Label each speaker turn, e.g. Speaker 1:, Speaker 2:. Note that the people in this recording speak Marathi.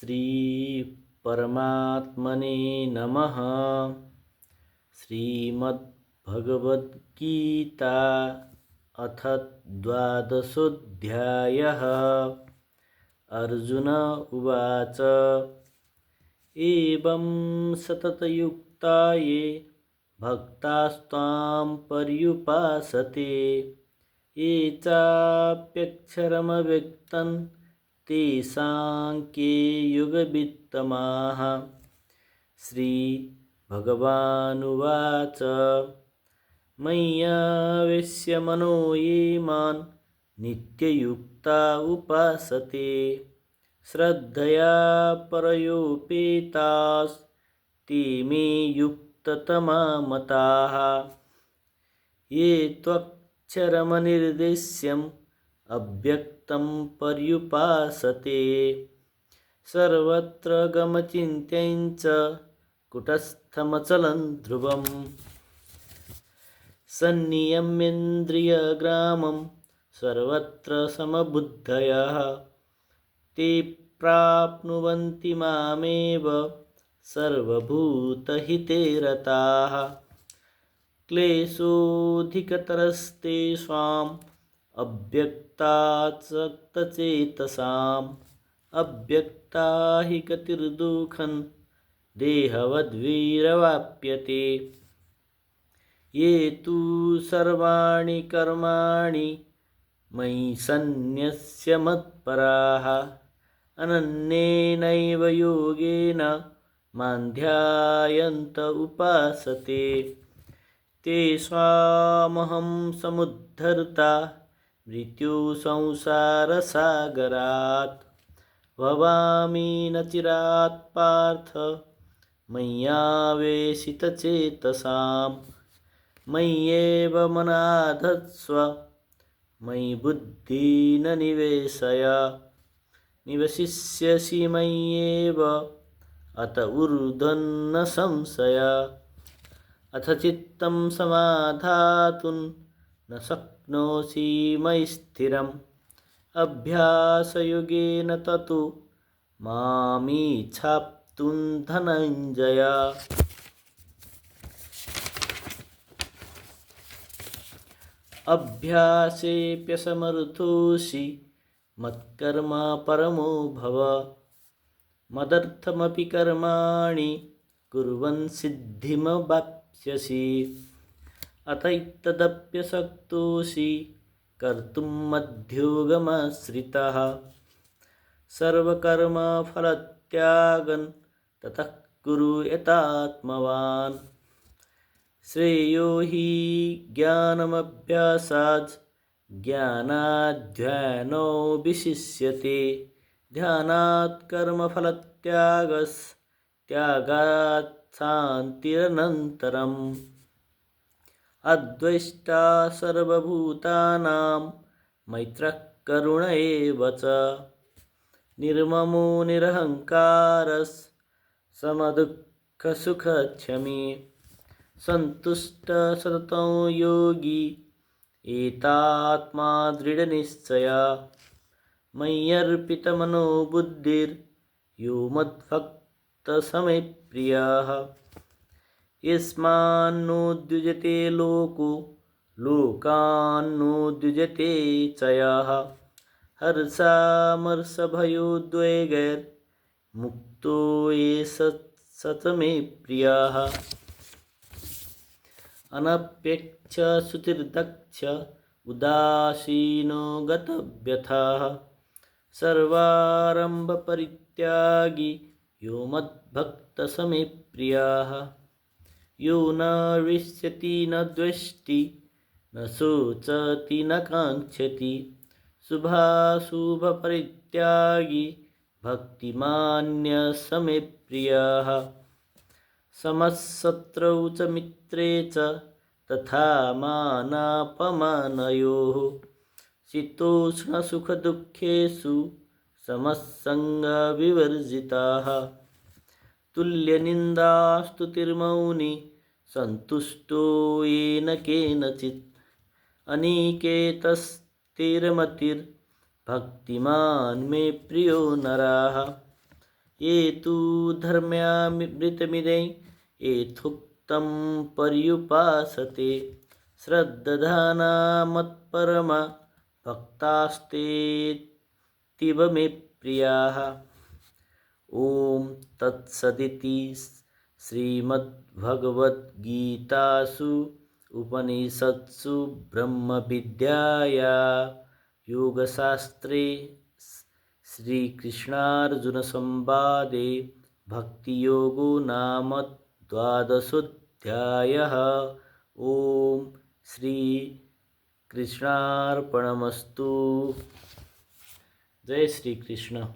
Speaker 1: श्रीपरमात्मने नमः। श्रीमद्भगवद्गीता अथ द्वादशोऽध्यायः। अर्जुन उवाच एवं सततयुक्ता ये भक्तास्त्वां पर्युपासते। ये चाप्यक्षरमव्यक्तन् तेसाङ्के युगवित्तमाः। श्रीभगवानुवाच। मय्यावेश्य मनो ये मान् नित्ययुक्ता उपासते। श्रद्धया परयोपेतास्ते मे युक्ततमा मताः ये त्वक्षरमनिर्देश्यं अव्यक्तं पर्युपासते। सर्वत्र गमचिन्त्यं कुटस्थमचलं ध्रुवम्। सन्नियम्येन्द्रियग्रामं सर्वत्र समबुद्धयः। ते प्राप्नुवन्ति मामेव सर्वभूतहिते रताः क्लेशोऽधिकतरस्तेषाम् अव्यक्तात्सक्तचेतसाम् अव्यक्ता हि गतिर्दुःखं देहवद्वीरवाप्यते। ये तु सर्वाणि कर्माणि मयि सन्न्यस्य मत्पराः। अनन्येनैव योगेन मान्ध्यायन्त उपासते। ते स्वामहं समुद्धर्ता। मृत्युसंसारसागरात् भवामि भवामी नचिरात पार्थ मय्यावेशितचेतसां मय्येव मनाधत्स्व मयि बुद्धिन निवेशय निवशिष्यसि मय्येव अत ऊर्ध्वन्न संशय। अथ चित्तं समाधातुन् न शक्नोषि मयि स्थिरम्। अभ्यासयोगेन ततो मामीच्छाप्तुं धनञ्जय अभ्यासेऽप्यसमर्थोऽसि मत्कर्मा परमो भव। मदर्थमपि कर्माणि कुर्वन् सिद्धिमवाप्स्यसि। अथैतदप्यशक्तोऽसि कर्तुं मध्योगमाश्रितः सर्वकर्मफलत्यागन् ततः कुरु यतात्मवान् श्रेयो हि ज्ञानमभ्यासात् ज्ञानाध्यानो विशिष्यते ध्यानात् कर्मफलत्यागस् त्यागात् शान्तिरनन्तरम्। अद्वैष्टा सर्वभूतानां मैत्रः करुण एव च निर्ममो निरहङ्कारस् समदुःखसुखक्षमी योगी एतात्मा दृढनिश्चया। मय्यर्पितमनोबुद्धिर्यो मद्भक्तसमे प्रियः यस्मान्नोद्युजते लोको लोकान्नोद्युजते चयाः। यः हर्षामर्षभयोद्वेगैर्मुक्तो ये सतमे प्रियाः। अनपेक्ष श्रुतिर्दक्ष उदासीनो गतव्यथाः। सर्वारम्भपरित्यागी यो मद्भक्तसमे प्रियाः। यो न विश्यति न द्वेष्टि न शोचति न काङ्क्षति। शुभाशुभपरित्यागी भक्तिमान्यसमे प्रियः समशत्रौ च मित्रे च तथा मानापमानयोः। शीतोष्णसुखदुःखेषु समस्सङ्गविवर्जिताः तुल्यनिन्दास्तुतिर्मौनि सन्तुष्टो येन केनचित् अनिकेतस्थिरमतिर्भक्तिमान् मे प्रियो नराः। ये तु धर्म्यामृतमिदै एथुक्तं पर्युपासते। श्रद्दधाना भक्तास्ते तिव मे प्रियाः। ॐ तत्सदिति श्रीमद्भगवद्गीतासु उपनिषत्सु ब्रह्मविद्याया योगशास्त्रे श्रीकृष्णार्जुनसंवादे भक्तियोगो नाम द्वादशोऽध्यायः। ॐ श्रीकृष्णार्पणमस्तु। जय श्रीकृष्ण।